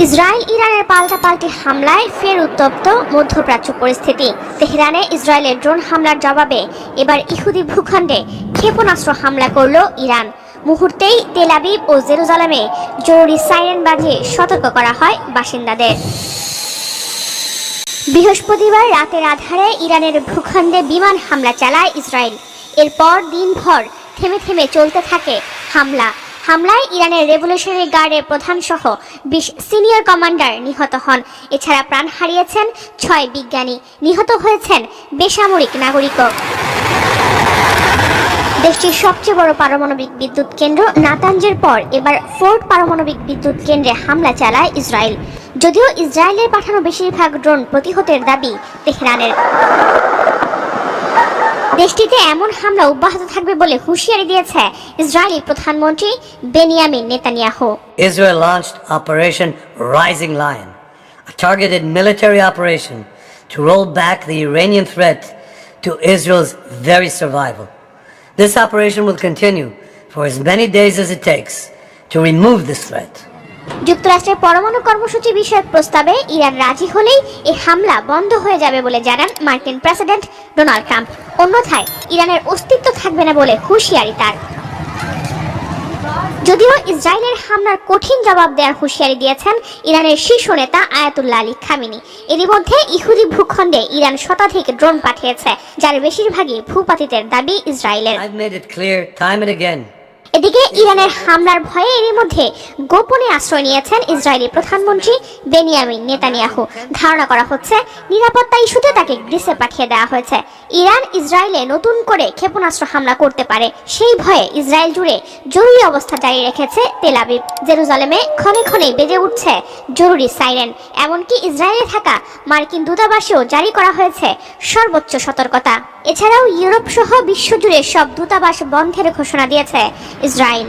Israel ইরানের পাল্টাপাল্টি হামলায় ফের উত্তপ্ত মধ্যপ্রাচ্য পরিস্থিতি। তেহরানে ইসরায়েলের ড্রোন হামলার জবাবে এবার ইহুদি ভূখণ্ডে ক্ষেপণাস্ত্র হামলা করল ইরান। মুহূর্তেই তেলাবিব ও জেরুজালেমে জরুরি সাইরেন বাজিয়ে সতর্ক করা হয় বাসিন্দাদের। বৃহস্পতিবার রাতের আধারে ইরানের ভূখণ্ডে বিমান হামলা চালায় ইসরায়েল। এরপর দিনভর থেমে থেমে চলতে থাকে হামলা। হামলায় ইরানের রেভলিউশনারি গার্ডের প্রধান সহ বিশ সিনিয়র কমান্ডার নিহত হন। এছাড়া প্রাণ হারিয়েছেন ছয় বিজ্ঞানী। নিহত হয়েছেন বেসামরিক নাগরিকও। দেশটির সবচেয়ে বড় পারমাণবিক বিদ্যুৎ কেন্দ্র নাতাঞ্জের পর এবার ফোর্ট পারমাণবিক বিদ্যুৎ কেন্দ্রে হামলা চালায় ইসরায়েল। যদিও ইসরায়েলের পাঠানো বেশিরভাগ ড্রোন প্রতিহতের দাবি তেহরানের। দেশটিতে এমন হামলা অব্যাহত থাকবে বলে হুঁশিয়ারি দিয়েছে ইসরায়েলি প্রধানমন্ত্রী Benjamin Netanyahu Israel launched Operation Rising Lion, a targeted military operation to roll back the Iranian threat to Israel's very survival. This operation will continue for as many days as it takes to remove this threat. যুক্তরাষ্ট্রের পরমাণু কর্মসূচি বিষয়ক প্রস্তাবে Iran রাজি হলেই এই হামলা বন্ধ হয়ে যাবে বলে জানান মার্কিন প্রেসিডেন্ট ডোনাল্ড ট্রাম্প অন্যথায় ইরানের অস্তিত্ব থাকবে না বলে হুঁশিয়ারি তার। যদিও ইসরায়েলের হামলার কঠিন জবাব দেওয়ার হুঁশিয়ারি দিয়েছেন ইরানের শীর্ষ নেতা আয়াতুল্লাহ আলী খামিনি। এরই মধ্যে ইহুদি ভূখণ্ডে ইরান শতাধিক ড্রোন পাঠিয়েছে, যার বেশিরভাগই ভূপাতিতের দাবি ইসরায়েলের। এদিকে ইরানের হামলার ভয়ে এরই মধ্যে গোপনে আশ্রয় নিয়েছেন ইসরায়েলি প্রধানমন্ত্রী বেনিয়ামিন নেতানিয়াহু। ধারণা করা হচ্ছে নিরাপত্তা ইস্যুতে তাকে গ্রিসে পাঠিয়ে দেওয়া হয়েছে। ইরান ইসরায়েলে নতুন করে ক্ষেপণাস্ত্র হামলা করতে পারে। সেই ভয়ে ইসরায়েল জুড়ে জরুরি অবস্থা জারি রেখেছে তেলাবিব জেরুজালেমে ক্ষণে ক্ষণে বেজে উঠছে জরুরি সাইরেন। এমনকি ইসরায়েলে থাকা মার্কিন দূতাবাসেও জারি করা হয়েছে সর্বোচ্চ সতর্কতা। এছাড়াও ইউরোপ সহ বিশ্বজুড়ে সব দূতাবাস বন্ধের ঘোষণা দিয়েছে। ইসরায়েল